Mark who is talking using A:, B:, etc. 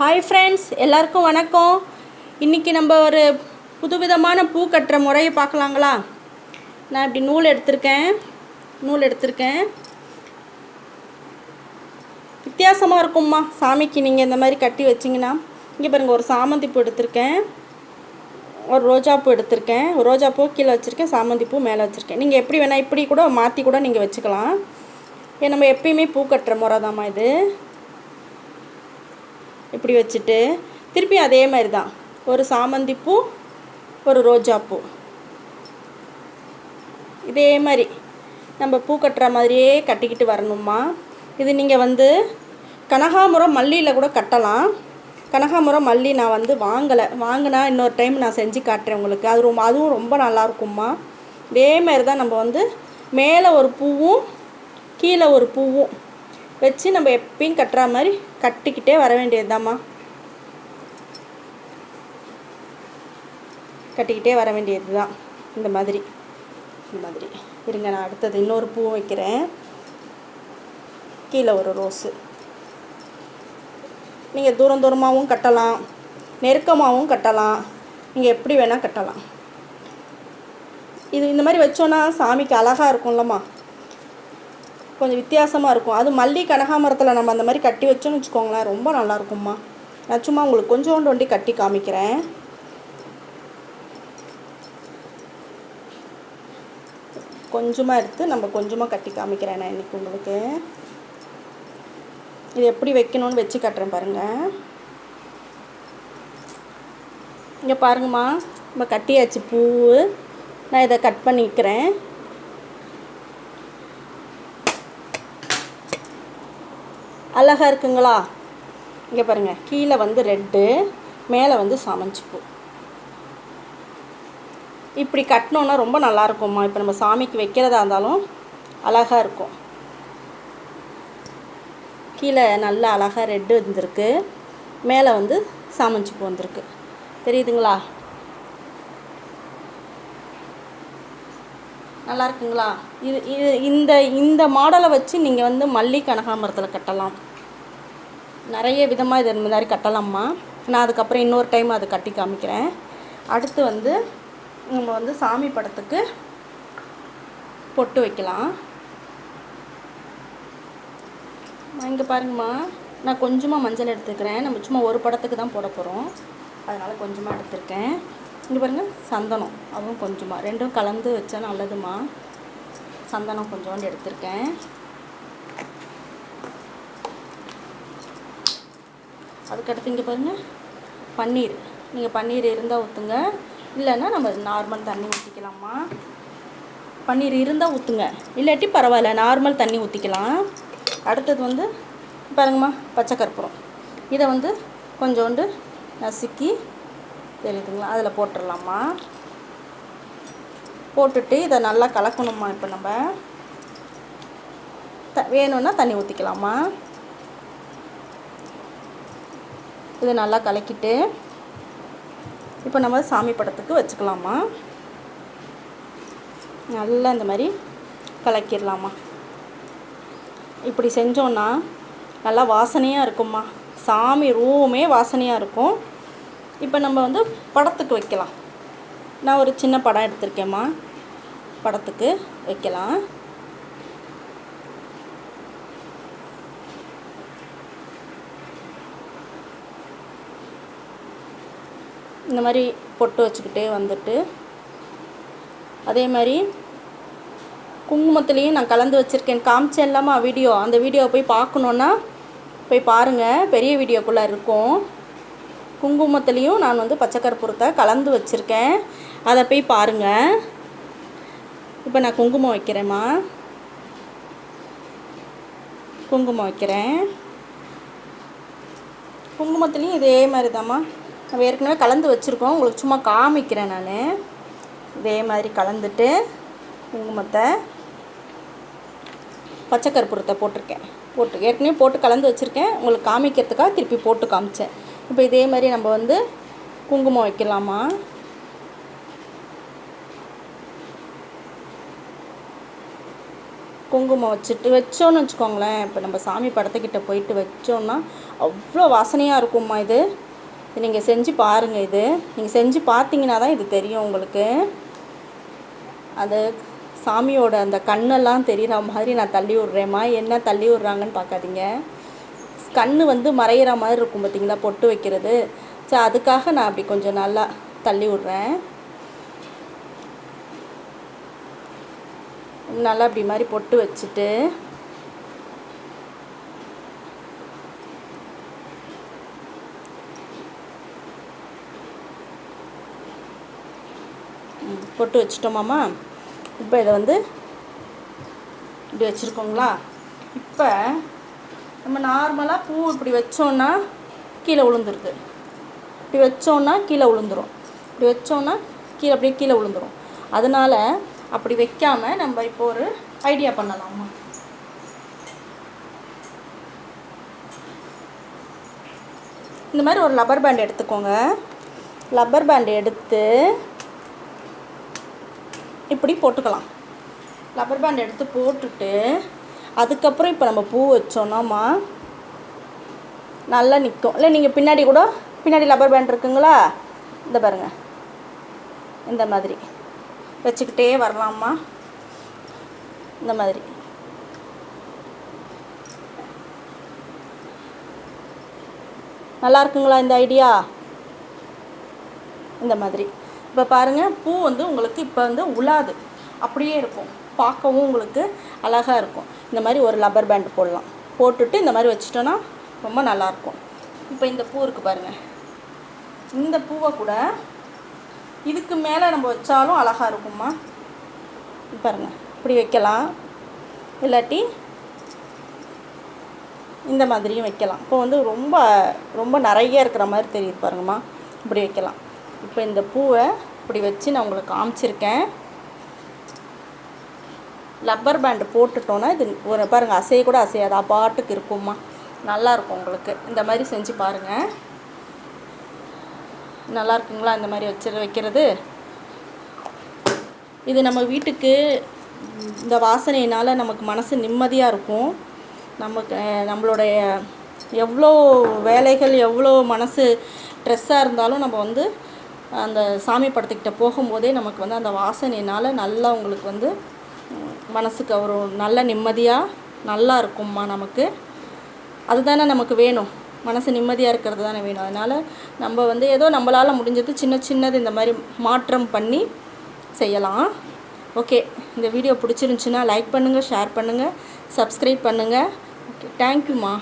A: Hi friends எல்லாருக்கும் வணக்கம். இன்றைக்கி நம்ம ஒரு புதுவிதமான பூ கட்டுற முறையை பார்க்கலாங்களா? நான் இப்படி நூல் எடுத்திருக்கேன். நூல் எடுத்திருக்கேன். வித்தியாசமாக இருக்கும்மா. சாமிக்கு நீங்கள் இந்த மாதிரி கட்டி வச்சிங்கன்னா இங்கே பாருங்கள் ஒரு சாமந்தி பூ எடுத்திருக்கேன். ஒரு ரோஜாப்பூ எடுத்திருக்கேன். ரோஜா பூ கீழே வச்சுருக்கேன் சாமந்தி பூ மேலே வச்சுருக்கேன். நீங்கள் எப்படி வேணால் இப்படி கூட மாற்றி கூட நீங்கள் வச்சுக்கலாம். ஏன் நம்ம எப்பயுமே பூ கட்டுற முறை தாம்மா இது. இப்படி வச்சுட்டு திருப்பி அதே மாதிரி தான் ஒரு சாமந்தி பூ ஒரு ரோஜா பூ. இதே மாதிரி நம்ம பூ கட்டுற மாதிரியே கட்டிக்கிட்டு வரணுமா? இது நீங்கள் வந்து கனகாமரம் மல்லியில் கூட கட்டலாம். கனகாமரம் மல்லி நான் வந்து வாங்கலை. வாங்கினா இன்னொரு டைம் நான் செஞ்சு காட்டுறேன் உங்களுக்கு. அது ரொம்ப அதுவும் ரொம்ப நல்லாயிருக்கும்மா இதே மாதிரி தான் நம்ம வந்து மேலே ஒரு பூவும் கீழே ஒரு பூவும் வச்சு நம்ம எப்பயும் கட்டுற மாதிரி கட்டிக்கிட்டே வர வேண்டியதுதாம்மா. கட்டிக்கிட்டே வர வேண்டியது தான் இந்த மாதிரி. இந்த மாதிரி. இருங்க நான் அடுத்தது இன்னொரு பூ வைக்கிறேன். கீழே ஒரு ரோஸு. நீங்கள் தூரம் தூரமாகவும் கட்டலாம். நெருக்கமாகவும் கட்டலாம். நீங்கள் எப்படி வேணால் கட்டலாம். இது இந்த மாதிரி வச்சோன்னா சாமிக்கு அழகாக இருக்கும்லம்மா. கொஞ்சம் வித்தியாசமாக இருக்கும். அது மல்லி கனகாமரத்தில் நம்ம அந்த மாதிரி கட்டி வச்சோன்னு வச்சுக்கோங்களேன் ரொம்ப நல்லா இருக்கும்மா. நான் சும்மா உங்களுக்கு கொஞ்சோண்டு ஒண்டி கட்டி காமிக்கிறேன். கொஞ்சமாக எடுத்து நம்ம கொஞ்சமாக கட்டி காமிக்கிறேன் நான் இன்றைக்கி உங்களுக்கு. இது எப்படி வைக்கணும்னு வச்சு கட்டுறேன் பாருங்கள் இங்கே பாருங்கம்மா நம்ம கட்டியாச்சு பூ நான் இதை கட் பண்ணிக்கிறேன். அழகாக இருக்குங்களா? இங்கே பாருங்கள் கீழே வந்து ரெட்டு மேலே வந்து சாமஞ்சி பூ இப்படி கட்டினோன்னா ரொம்ப நல்லா இருக்கும்மா. இப்போ நம்ம சாமிக்கு வைக்கிறதா இருந்தாலும் அழகாக இருக்கும். கீழே நல்ல அழகாக ரெட்டு வந்திருக்கு. மேலே வந்து சாமஞ்சி பூ வந்திருக்கு. தெரியுதுங்களா? நல்லா இருக்குங்களா? இது இது இந்த இந்த மாடலை வச்சு நீங்கள் வந்து மல்லி கனகாமரத்தில் கட்டலாம். நிறைய விதமாக இது இந்த மாதிரி கட்டலாம்மா. நான் அதுக்கப்புறம் இன்னொரு டைம் அதை கட்டி காமிக்கிறேன். அடுத்து வந்து நம்ம வந்து சாமி படத்துக்கு பொட்டு வைக்கலாம். இங்கே பாருங்கம்மா. நான் கொஞ்சமாக மஞ்சள் எடுத்துக்கிறேன். நம்ம சும்மா ஒரு படத்துக்கு தான் போட போகிறோம் அதனால் கொஞ்சமாக எடுத்திருக்கேன். இங்கே பாருங்கள் சந்தனம். அதுவும் கொஞ்சமாக ரெண்டும் கலந்து வச்சா நல்லதுமா சந்தனம் கொஞ்சோண்டு எடுத்திருக்கேன். அதுக்கடுத்து இங்கே பாருங்கள் பன்னீர். நீங்கள் பன்னீர் இருந்தால் ஊற்றுங்க இல்லைன்னா நம்ம நார்மல் தண்ணி ஊற்றிக்கலாமா பன்னீர் இருந்தால் ஊற்றுங்க இல்லாட்டி பரவாயில்ல நார்மல் தண்ணி ஊற்றிக்கலாம் அடுத்தது வந்து பாருங்கம்மா பச்சை கற்பூரம். இதை வந்து கொஞ்சோண்டு நசுக்கி தெரியுதுங்களா? அதில் போட்டுடலாமா? போட்டுட்டு இதை நல்லா கலக்கணுமா இப்போ நம்ம. த வேணும்னா தண்ணி ஊற்றிக்கலாமா இது நல்லா கலக்கிட்டு இப்போ நம்ம சாமி படத்துக்கு வச்சுக்கலாமா? நல்லா இந்த மாதிரி கலக்கிடலாமா? இப்படி செஞ்சோன்னா நல்லா வாசனையாக இருக்கும்மா. சாமி ரூமே வாசனையாக இருக்கும். இப்போ நம்ம வந்து படத்துக்கு வைக்கலாம். நான் ஒரு சின்ன படம் எடுத்திருக்கேம்மா. படத்துக்கு வைக்கலாம். இந்த மாதிரி பொட்டு வச்சுக்கிட்டே வந்துட்டு அதே மாதிரி குங்குமத்துலேயும் நான் கலந்து வச்சுருக்கேன். காமிச்சேன் இல்லாமா வீடியோ. அந்த வீடியோவை போய் பார்க்கணுன்னா போய் பாருங்கள் பெரிய வீடியோக்குள்ளே இருக்கும். குங்குமத்துலேயும் நான் வந்து பச்சை கற்பூரத்தை கலந்து வச்சுருக்கேன். அதை போய் பாருங்கள் இப்போ நான் குங்குமம் வைக்கிறேம்மா. குங்குமம் வைக்கிறேன். குங்குமத்துலேயும் இதே மாதிரி தாம்மா நம்ம ஏற்கனவே கலந்து வச்சுருக்கோம். உங்களுக்கு சும்மா காமிக்கிறேன் நான். இதே மாதிரி கலந்துட்டு குங்குமத்தை பச்சை கற்பூரத்தை போட்டிருக்கேன். போட்டு ஏற்கனவே போட்டு கலந்து வச்சுருக்கேன். உங்களுக்கு காமிக்கிறதுக்காக திருப்பி போட்டு காமிச்சேன். இப்போ இதே மாதிரி நம்ம வந்து குங்குமம் வைக்கலாமா? குங்குமம் வச்சுட்டு வச்சோன்னு வச்சுக்கோங்களேன். இப்போ நம்ம சாமி படத்துக்கிட்ட போயிட்டு வச்சோன்னா அவ்வளோ வாசனையாக இருக்கும்மா இது. இது நீங்கள் செஞ்சு பாருங்கள் இது. நீங்கள் செஞ்சு பார்த்தீங்கன்னா தான் இது தெரியும் உங்களுக்கு. அது சாமியோட அந்த கண்ணெல்லாம் தெரிகிற மாதிரி நான் தள்ளி விட்றேம்மா. என்ன தள்ளி விட்றாங்கன்னு பார்க்காதீங்க. கண் வந்து மறையிற மாதிரி இருக்கும் பார்த்தீங்களா? பொட்டு வைக்கிறது. ஸோ அதுக்காக நான் அப்படி கொஞ்சம் நல்லா தள்ளி விட்றேன். நல்லா அப்படி மாதிரி பொட்டு வச்சுட்டு பொட்டு வச்சிட்டோமாம்மா இப்போ இதை வந்து இப்படி வச்சுருக்கோங்களா? இப்போ நம்ம நார்மலாக பூ இப்படி வச்சோன்னா கீழே விழுந்துருது இப்படி வச்சோன்னா கீழே விழுந்துரும் இப்படி வச்சோன்னா கீழே அப்படியே கீழே விழுந்துரும் அதனால் அப்படி வைக்காமல் நம்ம இப்போ ஒரு ஐடியா பண்ணலாமா இந்த மாதிரி ஒரு லப்பர் பேண்ட் எடுத்துக்கோங்க. லப்பர் பேண்ட் எடுத்து இப்படி போட்டுக்கலாம். லப்பர் பேண்ட் எடுத்து போட்டுட்டு அதுக்கப்புறம் இப்போ நம்ம பூ வச்சோன்னாமா நல்லா நிற்கும் இல்லை நீங்கள் பின்னாடி கூட பின்னாடி லப்பர் பேண்ட் இருக்குங்களா? இந்த பாருங்கள் இந்த மாதிரி. வச்சுக்கிட்டே வரலாமா? இந்த மாதிரி. நல்லா இருக்குங்களா இந்த ஐடியா இந்த மாதிரி. இப்போ பாருங்கள் பூ வந்து உங்களுக்கு இப்போ வந்து உலாது. அப்படியே இருக்கும். பார்க்கவும் உங்களுக்கு அழகாக இருக்கும். இந்த மாதிரி ஒரு லப்பர் பேண்ட் போடலாம். போட்டுட்டு இந்த மாதிரி வச்சிட்டோன்னா ரொம்ப நல்லாயிருக்கும் இப்போ இந்த பூ இருக்குது பாருங்கள் இந்த பூவை கூட இதுக்கு மேலே நம்ம வச்சாலும் அழகாக இருக்கும்மா. பாருங்கள் இப்படி வைக்கலாம். இல்லாட்டி இந்த மாதிரியும் வைக்கலாம். இப்போ வந்து ரொம்ப ரொம்ப நிறைய இருக்கிற மாதிரி தெரியுது பாருங்கம்மா. இப்படி வைக்கலாம். இப்போ இந்த பூவை இப்படி வச்சு நான் உங்களுக்கு காமிச்சிருக்கேன். லப்பர் பேண்டு போட்டுட்டோன்னா இது ஒரு பாருங்கள் அசைய கூட அசையாது பாட்டுக்கு இருக்குமா நல்லாயிருக்கும் உங்களுக்கு. இந்த மாதிரி செஞ்சு பாருங்கள் நல்லா இருக்குங்களா இந்த மாதிரி வச்சு வைக்கிறது? இது நம்ம வீட்டுக்கு இந்த வாசனையினால் நமக்கு மனசு நிம்மதியாக இருக்கும். நமக்கு நம்மளுடைய எவ்வளோ வேலைகள் எவ்வளோ மனசு ஸ்ட்ரெஸ்ஸாக இருந்தாலும் நம்ம வந்து அந்த சாமி படத்துக்கிட்ட போகும்போதே நமக்கு வந்து அந்த வாசனையினால் நல்லா உங்களுக்கு வந்து மனசுக்கு ஒரு நல்ல நிம்மதியாக நல்லா இருக்கும்மா நமக்கு. அதுதானே நமக்கு வேணும். மனசு நிம்மதியாக இருக்கிறது தானே வேணும். அதனால் நம்ம வந்து ஏதோ நம்மளால் முடிஞ்சது சின்ன சின்னது இந்த மாதிரி மாற்றம் பண்ணி செய்யலாம். ஓகே. இந்த வீடியோ பிடிச்சிருந்துச்சுன்னா லைக் பண்ணுங்கள் ஷேர் பண்ணுங்கள் சப்ஸ்கிரைப் பண்ணுங்கள் ஓகே. தேங்க்யூம்மா.